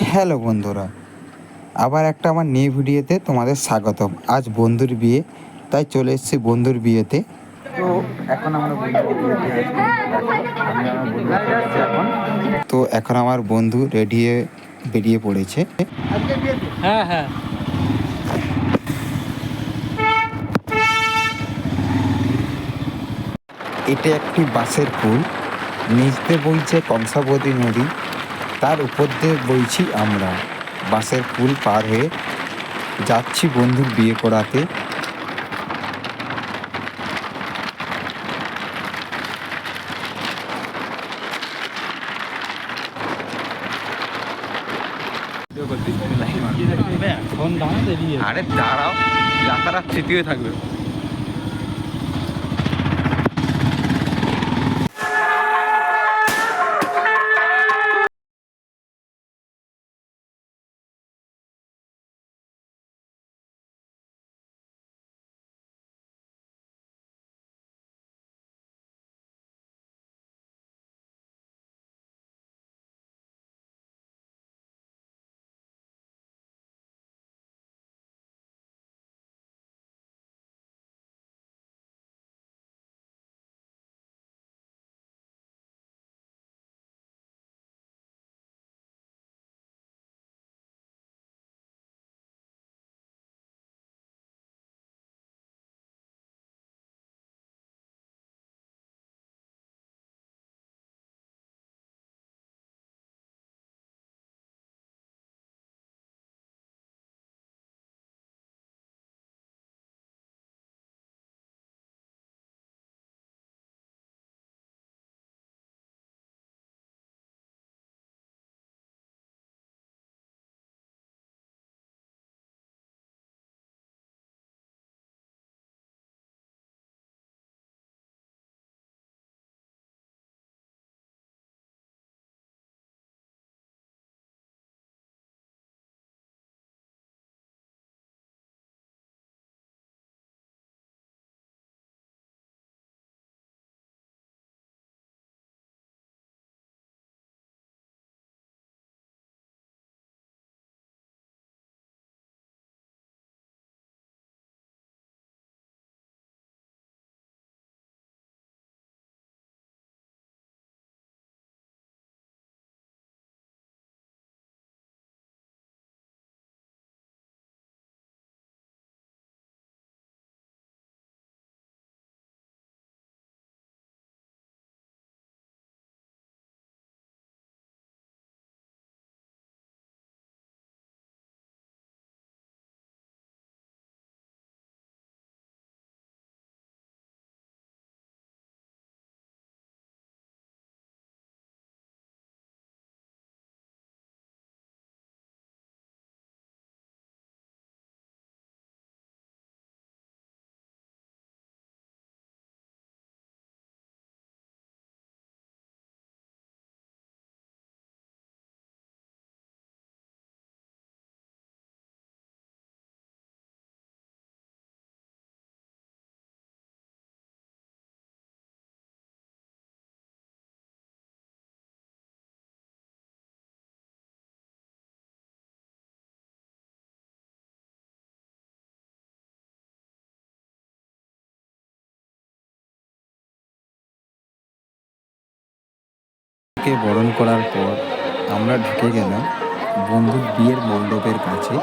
Hello বন্ধুরা, আবার একটা আমার নিউ ভিডিওতে তোমাদের স্বাগতম। আজ বন্ধুর বিয়ে, তাই চলে এসেছি বন্ধুর বিয়েতে। তো এখন আমরা তো এখন আমার বন্ধু রেডি হয়ে বেরিয়ে পড়েছে। হ্যাঁ হ্যাঁ। এটা একটি বাঁশের পুল। নিচ দিয়ে বইছে কংসাবতী নদী। তার উপর দিয়ে বইছি আমরা। বাঁশের পুল পার হয়ে যাচ্ছি বন্ধুর বিয়ে করাতে। আরে দাঁড়াও যাত্রা স্মৃতি হয়ে থাকবে। কে বরণ করার পর আমরা ঢুকে গেলাম বন্ধুর বিয়ের মণ্ডপের কাছে।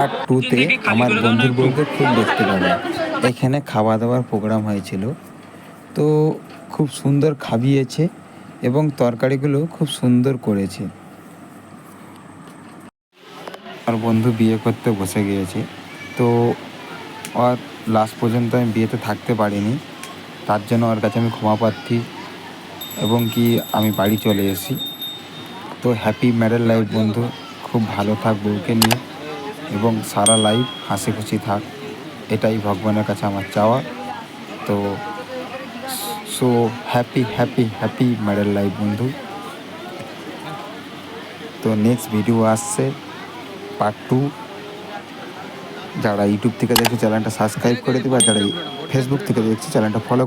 আর টুতে আমার বন্ধুর বউকে খুব দেখতে পেলাম এখানে খাওয়া দাওয়ার প্রোগ্রাম হয়েছিল। তো খুব সুন্দর খাবিয়েছে এবং তরকারিগুলো খুব সুন্দর করেছে। আর বন্ধু বিয়ে করতে বসে গিয়েছে। তো আর লাস্ট পর্যন্ত আমি বিয়েতে থাকতে পারিনি। তার জন্য ওর কাছে আমি ক্ষমা প্রার্থী এবং কি আমি বাড়ি চলে এসেছি। তো হ্যাপি ম্যারেড লাইফ বন্ধু, খুব ভালো থাক বউকে নিয়ে এবং সারা লাইফ হাসি খুশি থাক। এটাই ভগবানের কাছে আমার চাওয়া। তো so happy happy happy married life বন্ধু। তো নেক্সট ভিডিও আসছে পার্ট টু যারা ইউটিউব থেকে দেখছে চ্যানেলটা সাবস্ক্রাইব করে দেবে, আর যারা ফেসবুক থেকে দেখছে চ্যানেলটা ফলো